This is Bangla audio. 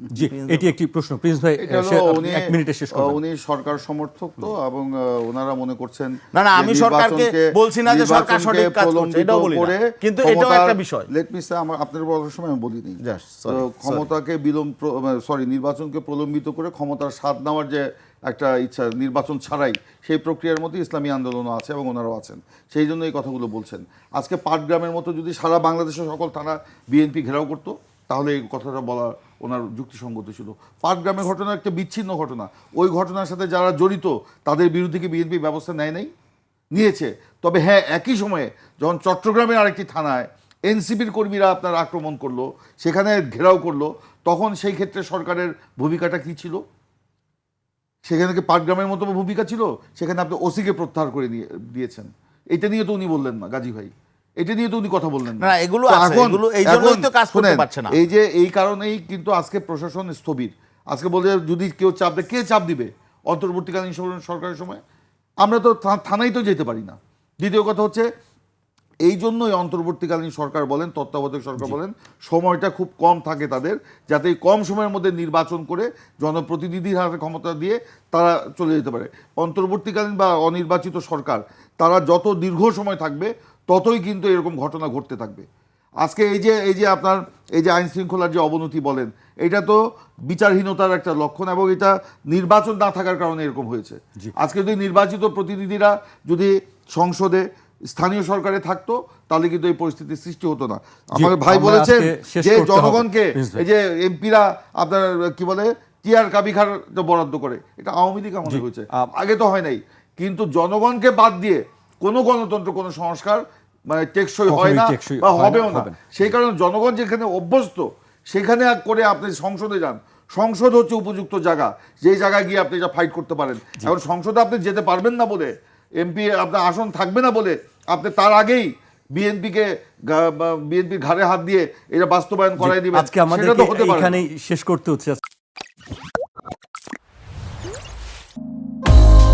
জি এটি একটি প্রশ্ন। প্রিন্স ভাই সে- এক মিনিটে শেষ উনি সরকার সমর্থক তো এবং ওনারা মনে করছেন না, না, আমি সরকারকে নির্বাচনকে- বলছি না যে সরকার সঠিক কাজ করছে, প্রলম্বিত এটাও বলি কিন্তু এটাও ক্ষমতার- একটা বিষয়। let me say, আমার আপনার বলার সময় আমি বলিনি। ক্ষমতাকে বিলম্ব সরি নির্বাচনকে প্রলম্বিত করে ক্ষমতার স্বাদ নেওয়ার যে একটা ইচ্ছা নির্বাচন ছাড়াই সেই প্রক্রিয়ার মধ্যে ইসলামী আন্দোলনও আছে এবং ওনারাও আছেন। সেই জন্য এই কথাগুলো বলছেন। আজকে পাটগ্রামের মতো যদি সারা বাংলাদেশের সকল থানা বিএনপি ঘেরাও করতো তাহলে এই কথাটা বলা ওনার যুক্তিসঙ্গত ছিল। পাটগ্রামের ঘটনা একটা বিচ্ছিন্ন ঘটনা। ওই ঘটনার সাথে যারা জড়িত, তাদের বিরুদ্ধে কি বিএনপি ব্যবস্থা নেয় নাই? নিয়েছে। তবে হ্যাঁ একই সময়ে যখন চট্টগ্রামের আরেকটি থানায় এনসিপির কর্মীরা আপনার আক্রমণ করল, সেখানে ঘেরাও করল, তখন সেই ক্ষেত্রে সরকারের ভূমিকাটা কি ছিল? সেখানে কি পাটগ্রামের মতো ভূমিকা ছিল? সেখানে আপনি ওসিকে প্রত্যাহার করে নিয়ে দিয়েছেন। এটা নিয়ে তো উনি বললেন না, গাজী ভাই। এটা নিয়ে তো উনি কথা বললেন না, এগুলো এগুলো এই জন্যই তো কাজ করতে পারছে না। এই যে এই কারণেই কিন্তু আজকে প্রশাসন স্থবির। আজকে বলে যদি কেউ চাপ দেয় কে চাপ দিবে? অন্তর্বর্তীকালীন সর- সরকারের সময়? আমরা তো থানায় তো যেতে পারি না। দ্বিতীয় কথা হচ্ছে এই জন্যই অন্তর্বর্তীকালীন সরকার বলেন তত্ত্বাবধায়ক সরকার বলেন সময়টা খুব কম থাকে তাদের যাতে এই কম সময়ের মধ্যে নির্বাচন করে জনপ্রতিনিধির হাতে ক্ষমতা দিয়ে তারা চলে যেতে পারে। অন্তর্বর্তীকালীন বা অনির্বাচিত সরকার তারা যত দীর্ঘ সময় থাকবে ততই কিন্তু এরকম ঘটনা ঘটতে থাকবে। আজকে এই যে এই যে আপনার এই যে আইন শৃঙ্খলার যে অবনতি বলেন এটা তো বিচারহীনতার একটা লক্ষণ এবং এটা নির্বাচন না থাকার কারণে এরকম হয়েছে। আজকে যদি নির্বাচিত প্রতিনিধিরা যদি সংসদে স্থানীয় সরকারে থাকতো তাহলে কিন্তু এই পরিস্থিতির সৃষ্টি হতো না। আমাকে ভাই বলেছেন যে জনগণকে এই যে এমপিরা আপনার কি বলে টিআর কাবিখার বরাদ্দ করে। এটা আওয়ামী লীগ আমলে হয়েছে। আগে তো হয় নাই। কিন্তু জনগণকে বাদ দিয়ে কোনো গণতন্ত্র কোনো সংস্কার মানে টেকসই হয় না বা হবেও না। সেই কারণে জনগণ যেখানে অভ্যস্ত সেখানে করে আপনি সংসদে যান। সংসদ হচ্ছে উপযুক্ত জায়গা। যেই জায়গায় গিয়ে আপনি যা ফাইট করতে পারেন। এখন সংসদে আপনি যেতে পারবেন না বলে এমপি আপনার আসন থাকবে না বলে আপনি তার আগেই বিএনপিকে বিএনপির ঘাড়ে হাত দিয়ে এটা বাস্তবায়ন করাই দিবেন আজকে আমাদের। এখানেই শেষ করতে হচ্ছে